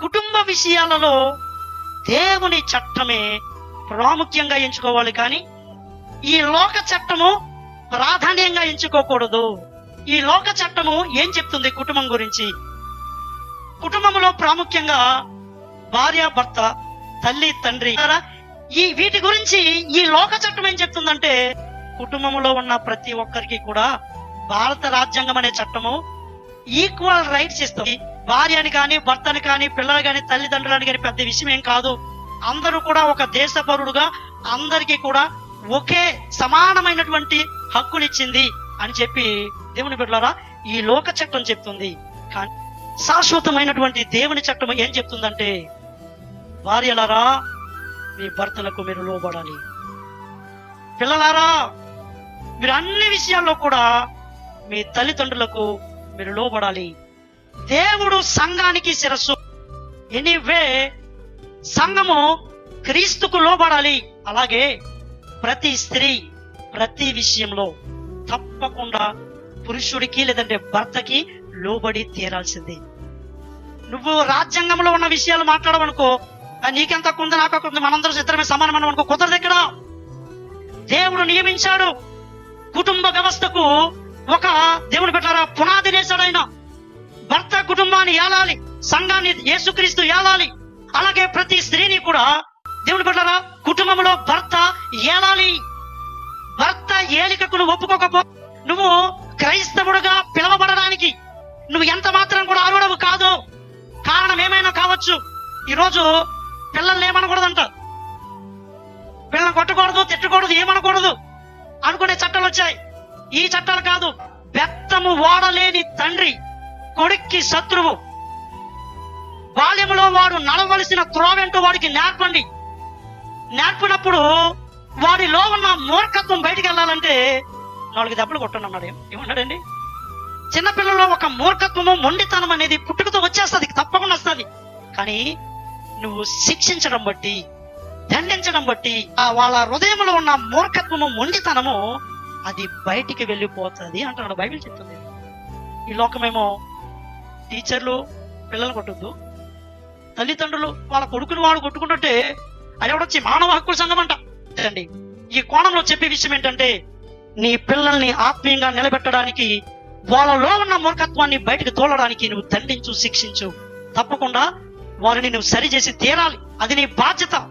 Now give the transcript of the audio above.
కుటుంబ విషయాలలో దేవుని చట్టమే ప్రాముఖ్యంగా ఎంచుకోవాలి కానీ ఈ లోక చట్టము ప్రాధాన్యంగా ఎంచుకోకూడదు. ఈ లోక చట్టము ఏం చెప్తుంది కుటుంబం గురించి? కుటుంబంలో ప్రాముఖ్యంగా భార్య భర్త తల్లి తండ్రి ఈ వీటి గురించి ఈ లోక చట్టం ఏం చెప్తుందంటే కుటుంబంలో ఉన్న ప్రతి ఒక్కరికి కూడా భారత రాజ్యాంగం అనే చట్టము ఈక్వల్ రైట్స్ ఇస్తుంది. భార్యని కానీ భర్తని కానీ పిల్లలు కానీ తల్లిదండ్రులని కానీ పెద్ద విషయం ఏం కాదు. అందరూ కూడా ఒక దేశ పౌరుడుగా అందరికీ కూడా ఒకే సమానమైనటువంటి హక్కులు ఇచ్చింది అని చెప్పి దేవుని బిడ్డలారా ఈ లోక చట్టం చెప్తుంది. కానీ శాశ్వతమైనటువంటి దేవుని చట్టం ఏం చెప్తుందంటే భార్యలారా మీ భర్తలకు మీరు లోబడాలి. పిల్లలారా మీరు అన్ని విషయాల్లో కూడా మీ తల్లిదండ్రులకు మీరు లోబడాలి. దేవుడు సంఘానికి శిరస్సు. ఎనీవే సంఘము క్రీస్తుకు లోబడాలి. అలాగే ప్రతి స్త్రీ ప్రతి విషయంలో తప్పకుండా పురుషుడికి లేదంటే భర్తకి లోబడి తీరాల్సిందే. నువ్వు రాజ్యాంగంలో ఉన్న విషయాలు మాట్లాడవనుకో నీకెంత తక్కువ ఉంది నాకు కొంత ఉంది మనందరం ఇద్దరమే సమానం అనుకో కుదరదు ఇక్కడ దేవుడు నియమించాడు. కుటుంబ వ్యవస్థకు ఒక దేవుని పెట్టారా పునాది వేశాడు ఆయన భర్త కుటుంబాన్ని ఏలాలి సంఘాన్ని యేసుక్రీస్తు ఏలాలి అలాగే ప్రతి స్త్రీని కూడా దేవుని పెట్టారా కుటుంబంలో భర్త ఏలాలి. భర్త ఏలికకు నువ్వు ఒప్పుకోకపో నువ్వు క్రైస్తవుడుగా పిలవబడడానికి నువ్వు ఎంత మాత్రం కూడా అరుడవు కాదు. కారణం ఏమైనా కావచ్చు? ఈరోజు పిల్లల్ని ఏమనకూడదంట. పిల్లల్ని కొట్టకూడదు తిట్టకూడదు ఏమనకూడదు అనుకునే చట్టాలు వచ్చాయి. ఈ చట్టాలు కాదు బెత్తము వాడలేని తండ్రి కొడుక్కి శత్రువు. బాల్యములో వాడు నడవలసిన త్రోవెంటూ వాడికి నేర్పండి. నేర్పినప్పుడు వాడిలో ఉన్న మూర్ఖత్వం బయటికి వెళ్ళాలంటే నాలుగు దెబ్బలు కొట్టండి ఏమన్నాడండి? చిన్నపిల్లల్లో ఒక మూర్ఖత్వము మొండితనం అనేది పుట్టుకతో వచ్చేస్తుంది తప్పకుండా వస్తుంది. కానీ నువ్వు శిక్షించడం బట్టి దండించడం బట్టి ఆ వాళ్ళ హృదయంలో ఉన్న మూర్ఖత్వము మొండితనము అది బయటికి వెళ్ళిపోతుంది అంటున్నాడు. బైబిల్ చెప్తుంది. ఈ లోకమేమో టీచర్లు పిల్లలు కొట్టొద్దు. తల్లిదండ్రులు వాళ్ళ కొడుకుని వాడు కొట్టుకుంటుంటే అది ఎవడొచ్చి మానవ హక్కుల సంఘం అంట. అండి ఈ కోణంలో చెప్పే విషయం ఏంటంటే నీ పిల్లల్ని ఆత్మీయంగా నిలబెట్టడానికి వాళ్ళలో ఉన్న మూర్ఖత్వాన్ని బయటకు తోలడానికి నువ్వు దండించు శిక్షించు. తప్పకుండా వారిని నువ్వు సరిచేసి తీరాలి. అది నీ బాధ్యత.